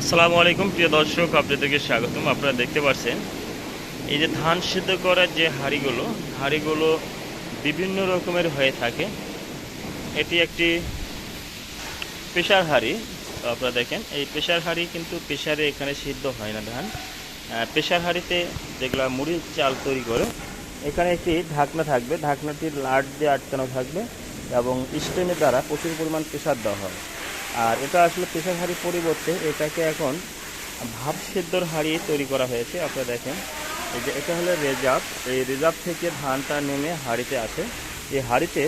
আসসালামু আলাইকুম, প্রিয় দর্শক, আপনাদেরকে স্বাগতম। আপনারা দেখতে পাচ্ছেন, এই যে ধান সিদ্ধ করার যে হাঁড়িগুলো হাঁড়িগুলো বিভিন্ন রকমের হয়ে থাকে। এটি একটি প্রেশার হাঁড়ি। তো আপনারা দেখেন, এই প্রেশার হাঁড়ি কিন্তু প্রেশারে এখানে সিদ্ধ হয় না ধান। প্রেশার হাঁড়িতে যেগুলো মুড়ির চাল তৈরি করে, এখানে একটি ঢাকনা থাকবে। ঢাকনাটির লাট দিয়ে আটকানো থাকবে এবং স্টেমের দ্বারা প্রচুর পরিমাণ প্রেশার দেওয়া হয় আর এটা আসলে প্রেশার হাঁড়ির পরিবর্তে এটাকে এখন ভাব সেদ্ধর হাঁড়ি তৈরি করা হয়েছে, আপনারা দেখেন। এই যে এটা হলো রেজার্ভ এই রিজার্ভ থেকে ধানটা নেমে হাঁড়িতে আসে এই হাঁড়িতে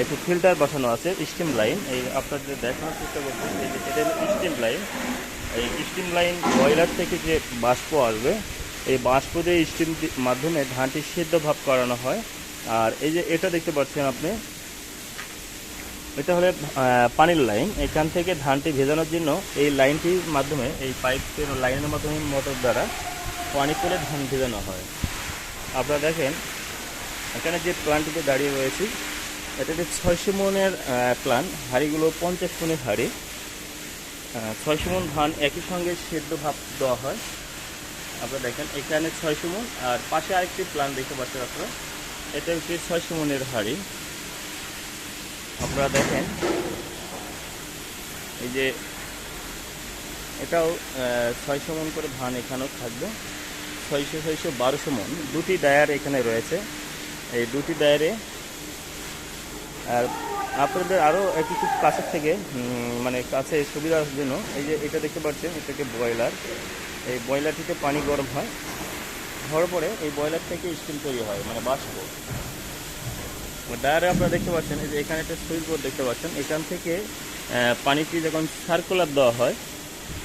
একটু ফিল্টার বসানো আছে, স্টিম লাইন। এই আপনাদের দেখানোর চেষ্টা করছেন এই যে এটা স্টিম লাইন। এই স্টিম লাইন বয়লার থেকে যে বাষ্প আসবে, এই বাষ্প দিয়ে স্টিম মাধ্যমে ধানটি সেদ্ধ ভাব করানো হয়। আর এই যে এটা দেখতে পাচ্ছেন আপনি এটা হলো পানির লাইন। এখান থেকে ধানটি ভেজানোর জন্য এই লাইনটির মাধ্যমে, এই পাইপের লাইনের মাধ্যমে মোটর দ্বারা পানি করে ধান ভেজানো হয়। আপনারা দেখেন, এখানে যে প্লান্টটিতে দাঁড়িয়ে রয়েছি, এটা হচ্ছে ছয়শো মনের প্লান হাঁড়িগুলো পঞ্চাশ মনের হাঁড়ি। ছয়শো মন ধান একই সঙ্গে সেদ্ধ ভাব দেওয়া হয়। আপনারা দেখেন, এখানে ছয়শো মন আর পাশে আরেকটি প্লান দেখতে পাচ্ছেন আপনারা। এটা হচ্ছে ছয়শো মনের হাঁড়ি। আপনারা দেখেন। এই যে এটাও ছয়শো মন করে ধান এখানেও থাকবে। ছয়শো ছয়শো, বারোশো মন। দুটি ডায়ার এখানে রয়েছে। এই দুটি ডায়ারে আর আপনাদের আরও কিছু কাছের থেকে মানে কাছে সুবিধার জন্য, এই যে এটা দেখতে পাচ্ছেন, এটাকে ব্রয়লার। এই ব্রয়লারটিতে পানি গরম হয়। হওয়ার পরে এই ব্রয়লার থেকে স্টিম তৈরি হয় মানে বাষ্প। ডায়ারে আপনারা দেখতে পাচ্ছেন, এই যে এখানে একটা সুইচ বোর্ড দেখতে পাচ্ছেন। এখান থেকে পানিটি যখন সার্কুলার দেওয়া হয়,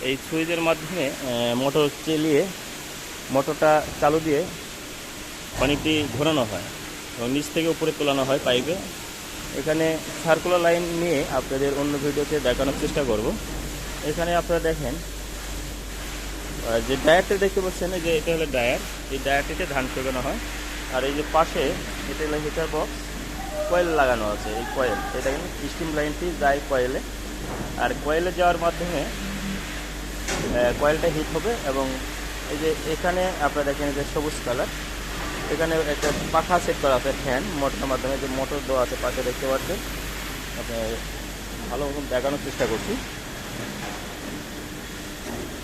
এই সুইচের মাধ্যমে মোটর চালিয়ে, মোটরটা চালু দিয়ে পানিটি ঘোরানো হয় এবং নিচ থেকে উপরে তোলানো হয় পাইপে। এখানে সার্কুলার লাইন নিয়ে আপনাদের অন্য ভিডিওতে দেখানোর চেষ্টা করব। এখানে আপনারা দেখেন যে ডায়ারটা দেখতে পাচ্ছেন যে এটা হলো ডায়ার। এই ডায়ারটিতে ধান শুকানো হয়। আর এই যে পাশে, এটা হলো হিটার বক্স কয়েল লাগানো আছে, এই কয়েল। এটা কিন্তু স্টিম লাইনটি যায় কয়েলে। আর কয়েলে যাওয়ার মাধ্যমে কয়েলটা হিট হবে এবং এই যে এখানে আপনারা দেখেন যে সবুজ কালার এখানে একটা পাখা সেট করা আছে ফ্যান মোটরের মাধ্যমে যে মোটর দেওয়া আছে পাশে দেখতে পাচ্ছেন। আপনি ভালো মতন দেখানোর চেষ্টা করছি।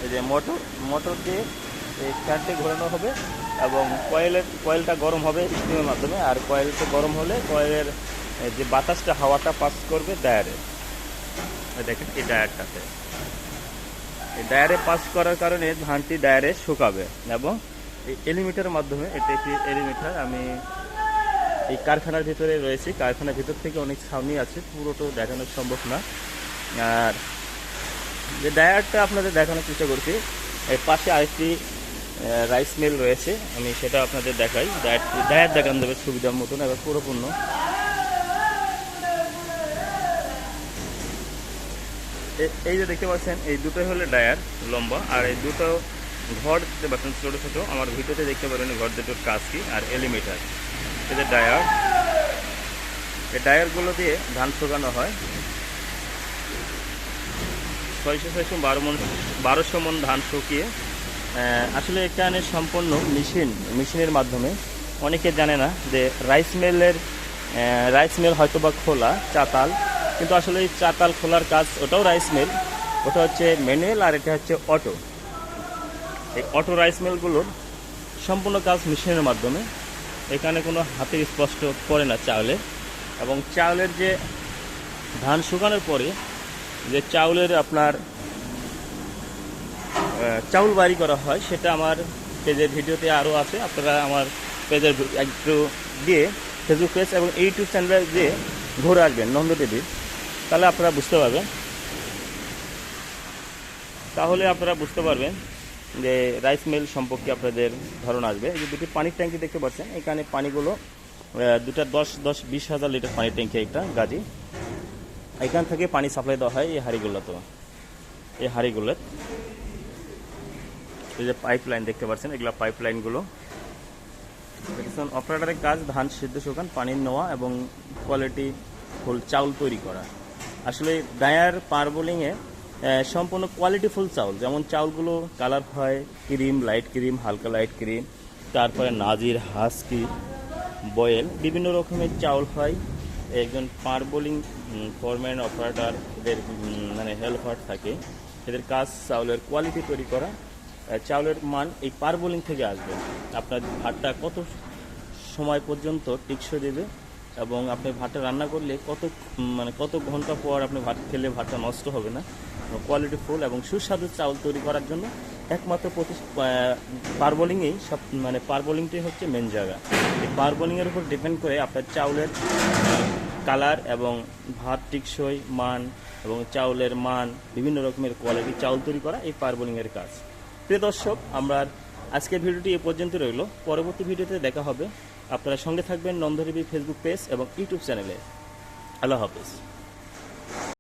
এই যে মোটর মোটর দিয়ে এই ফ্যানটি ঘোরানো হবে। এবং কয়েলের, কয়েলটা গরম হবে স্টিমের মাধ্যমে, আর কয়েলটা গরম হলে কয়েলের যে বাতাসটা, হাওয়াটা পাস করবে ডায়ারে দেখেন, এই ডায়ারটাতে এই ডায়ারে পাস করার কারণে ধানটি ডায়ারে শুকাবে এবং এই এলিমিটারের মাধ্যমে, এটা একটি এলিমিটার, আমি এই কারখানার ভিতরে রয়েছি। কারখানার ভিতর থেকে অনেক সামনে আছে, পুরোটা দেখানো সম্ভব না। আর যে ডায়ারটা আপনাদের দেখানোর চেষ্টা করছি, এর পাশে আরেকটি রাইস মিল রয়েছে। আমি সেটা আপনাদের দেখাই। ডায়ার ডায়ার দেখান দেবে সুবিধার মতন, এবার পুরোপূর্ণ। এই যে দেখতে পাচ্ছেন, এই দুটোই হলো ডায়ার, লম্বা। আর এই দুটো ঘর, দেখতে পাচ্ছেন, ছোটো ছোটো। আমার ভিডিওতে দেখতে পারেন ঘর দুটোর কাজ কি আর এলিমিটার। যে ডায়ার। এই ডায়ারগুলো দিয়ে ধান শুকানো হয়। ছয়শো ছয়শো বারো মন বারোশো মন ধান শুকিয়ে আসলে এখানে সম্পূর্ণ মেশিন, মেশিনের মাধ্যমে। অনেকে জানে না যে রাইস মিলের রাইস মিল হয়তো বা খোলা, চাতাল। কিন্তু আসলে এই চাতাল খোলার কাজ, ওটাও রাইস মিল। ওটা হচ্ছে ম্যানুয়াল আর এটা হচ্ছে অটো। এই অটো রাইস মিলগুলোর সম্পূর্ণ কাজ মেশিনের মাধ্যমে। এখানে কোনো হাতে স্পষ্ট পড়ে না চাউলে। এবং চাউলের যে ধান শুকানোর পরে যে চাউলের আপনার চাউল বাড়ি করা হয়, সেটা আমার পেজের ভিডিওতে আরও আছে। আপনারা আমার পেজের একটু দিয়ে ফেসবুক পেজ এবং ইউটিউব চ্যানেলে দিয়ে ঘুরে আসবেন, নন্দ টিভি তাহলে আপনারা বুঝতে পারবেন। তাহলে আপনারা বুঝতে পারবেন যে রাইস মিল সম্পর্কে আপনাদের ধারণা আসবে। এই যে দুটি পানির ট্যাঙ্কি দেখতে পাচ্ছেন, এখানে পানিগুলো দুটা দশ দশ, বিশ হাজার লিটার পানির ট্যাঙ্কি, একটা গাজি। এখান থেকে পানি সাপ্লাই দেওয়া হয় এই হাঁড়িগুলোতে, এই হাঁড়িগুলো এই যে পাইপ লাইন দেখতে পাচ্ছেন, এগুলো পাইপ লাইনগুলো দেখছেন অপারেটরের কাজ ধান সিদ্ধ, শুকান, পানি নেওয়া এবং কোয়ালিটি ফুল চাউল তৈরি করা। আসলে ডায়ার পার বোলিংয়ে সম্পূর্ণ কোয়ালিটিফুল চাউল। যেমন চাউলগুলো কালার হয় ক্রিম লাইট ক্রিম হালকা লাইট ক্রিম তারপরে নাজির হাস্কি বয়েল বিভিন্ন রকমের চাউল হয়। একজন পার বোলিং ফরম্যান অপারেটর এদের মানে হেল্পার থাকে। এদের কাজ চাউলের কোয়ালিটি তৈরি করা। চাউলের মান এই পার বোলিং থেকে আসবে। আপনার ভাতটা কত সময় পর্যন্ত টিকসই দেবে এবং আপনি ভাতটা রান্না করলে কত মানে কত ঘণ্টা পর আপনি ভাত খেলে ভাতটা নষ্ট হবে না? কোয়ালিটি ফুল এবং সুস্বাদু চাউল তৈরি করার জন্য একমাত্র প্রতি পারবোলিংয়েই সব মানে পারবোলিংটাই হচ্ছে মেন জায়গা। এই পারবোলিংয়ের উপর ডিপেন্ড করে আপনার চাউলের কালার এবং ভাত টিকসই, মান এবং চাউলের মান, বিভিন্ন রকমের কোয়ালিটি চাউল তৈরি করা এই পারবোলিংয়ের কাজ। প্রিয় দর্শক, আমরা আজকের ভিডিওটি এ পর্যন্ত রইল। পরবর্তী ভিডিওতে দেখা হবে। আপনারা সঙ্গে থাকবেন নন্দদেবী ফেসবুক পেজ এবং ইউটিউব চ্যানেলে। আল্লাহ হাফেজ।